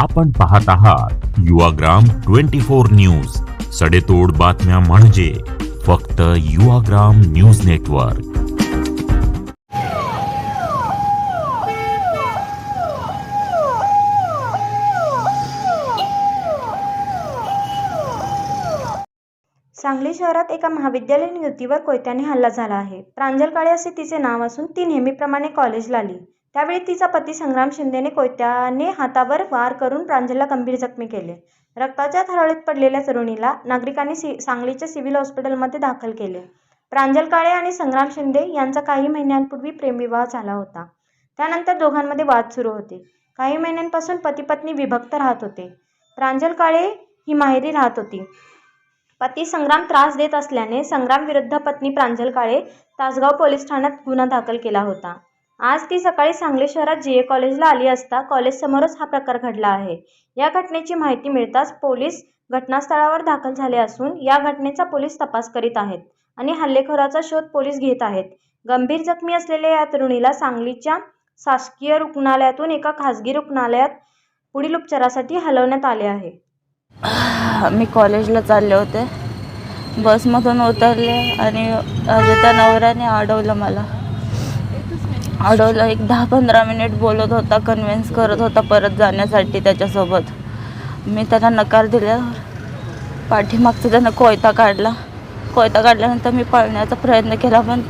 आपण पाहत आहात युवाग्राम ट्वेंटी फोर न्यूज. सडेतोड बातम्या म्हणजे फक्त युवाग्राम न्यूज नेटवर्क. सांगली शहरात एका महाविद्यालयीन युवतीवर कोयत्याने हल्ला झाला आहे. प्रांजल काळे असे तिचे नाव असून ती नेहमीप्रमाणे कॉलेजला आली. त्यावेळी तिचा पती संग्राम शिंदेने कोयत्याने हातावर वार करून प्रांजलला गंभीर जखमी केले. रक्ताच्या थरळीत पडलेल्या तरुणीला नागरिकांनी सी सांगलीच्या सिव्हिल हॉस्पिटलमध्ये दाखल केले. प्रांजल काळे आणि संग्राम शिंदे यांचा काही महिन्यांपूर्वी प्रेमविवाह झाला होता. त्यानंतर दोघांमध्ये वाद सुरू होते. काही महिन्यांपासून पती पत्नी विभक्त राहत होते. प्रांजल काळे ही माहेरी राहत होती. पती संग्राम त्रास देत असल्याने संग्राम विरुद्ध पत्नी प्रांजल काळे तासगाव पोलीस ठाण्यात गुन्हा दाखल केला होता. आज ती सकाळी सांगली शहरात जी ए कॉलेजला आली असता कॉलेजसमोरच हा प्रकार घडला आहे. या घटनेची माहिती मिळताच पोलीस घटनास्थळावर दाखल झाले असून या घटनेचा पोलीस तपास करीत आहेत आणि हल्लेखोराचा शोध पोलीस घेत आहेत. गंभीर जखमी असलेल्या या तरुणीला सांगलीच्या शासकीय रुग्णालयातून एका खासगी रुग्णालयात पुढील उपचारासाठी हलवण्यात आले आहे. मी कॉलेजला चालले होते. बसमधून उतरले आणि अजय त्या नवऱ्याने अडवलं मला. अडवलं एक दहा पंधरा मिनिट बोलत होता कन्व्हिन्स करत होता परत जाण्यासाठी त्याच्यासोबत. मी त्याला नकार दिल्यावर पाठीमागचा त्यानं कोयता काढला. कोयता काढल्यानंतर मी पळण्याचा प्रयत्न केला पण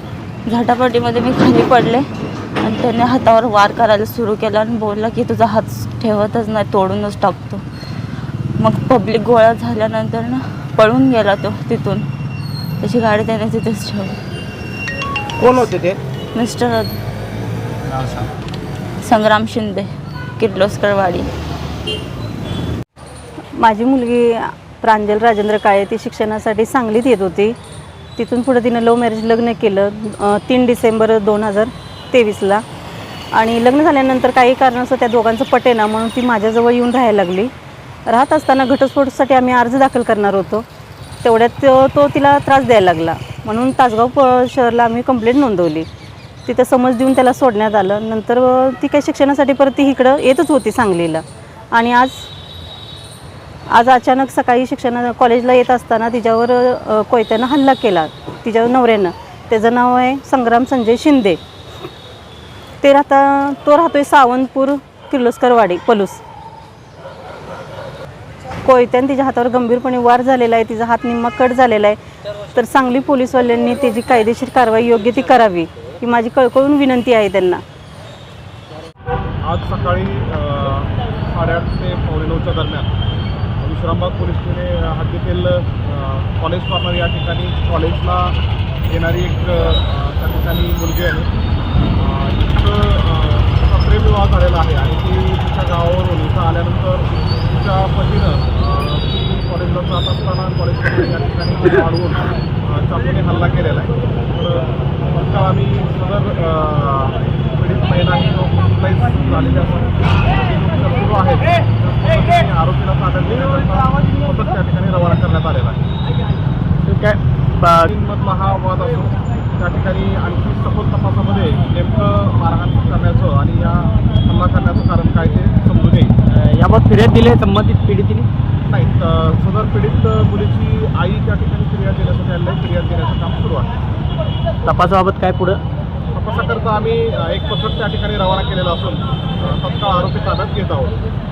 झटापटीमध्ये मी खाली पडले आणि त्याने हातावर वार करायला सुरू केला आणि बोलला की तुझा हात ठेवतच नाही तोडूनच टाकतो. मग पब्लिक गोळा झाल्यानंतर ना पळून गेला तो तिथून. त्याची गाडी त्याने तिथेच ठेवली. कोण होते ते? मिस्टर संग्राम शिंदे किर्लोस्करवाडी माझी मुलगी प्रांजल राजेंद्र काळे ती शिक्षणासाठी सांगलीत येत होती. तिथून पुढे तिनं लव मॅरेज लग्न केलं अ, तीन डिसेंबर दोन हजार तेवीसला. आणि लग्न झाल्यानंतर काही कारणास्तव त्या दोघांचं पटेना म्हणून ती माझ्याजवळ येऊन राहायला लागली. राहत असताना घटस्फोटासाठी आम्ही अर्ज दाखल करणार होतो. तेवढ्यात तो तो तिला त्रास द्यायला लागला. म्हणून तासगाव प शहरला आम्ही कंप्लेंट नोंदवली. तिथं समज देऊन त्याला सोडण्यात आलं. नंतर ती काही शिक्षणासाठी परत ती इकडं येतच होती सांगलीला. आणि आज आज अचानक सकाळी शिक्षण कॉलेजला येत असताना तिच्यावर कोयत्यानं हल्ला केला. तिच्या नवऱ्यानं. त्याचं नाव आहे संग्राम संजय शिंदे. ते राहता तो राहतोय सावंतपूर किर्लोस्करवाडी पलूस. कोयत्यानं तिच्या हातावर गंभीरपणे वार झालेला आहे. तिचा हात निम्मा कट झालेला आहे. तर सांगली पोलीसवाल्यांनी त्याची कायदेशीर कारवाई योग्य ती करावी. ही माझी कळकळून विनंती आहे त्यांना. आज सकाळी साडेआठ ते पावणे नऊच्या दरम्यान विश्रामबाग पोलीस ठाणे हद्दीतील कॉलेज कॉर्नर या ठिकाणी कॉलेजला येणारी एक त्या ठिकाणी मुलगी आहे. तिथं तिचं विवाह झालेला आहे आणि ती तिच्या गावावरून इथं आल्यानंतर तिच्या पतीनं ती कॉलेजला जात असताना कॉलेज या ठिकाणी वाढवून चाकूने हल्ला केलेला आहे तर तत्काळ आम्ही सदर अ, पीडित महिला ही हॉस्पिटलाइज झालेली असून उपचार सुरू आहेत त्या त्या ठिकाणी रवाना करण्यात आलेला आहे. ठीक आहे. मधला हा वाद असून त्या ठिकाणी आणखी सखोल तपासामध्ये नेमकं मारहाण करण्याचं आणि या हल्ला करण्याचं कारण काय ते समजून येईल याबाबत फिर्याद दिली आहे संबंधित पीडितीने? नाही सदर पीडित मुलीची आई त्या ठिकाणी फिर्याद देण्यासाठी आलेली आहे. फिर्याद देण्याचं काम सुरू आहे. तपासाबाबत काय पुढं? तपासाकरता आम्ही एक पथक त्या ठिकाणी रवाना केलेलं असून तत्काळ आरोपी ताब्यात घेत आहोत.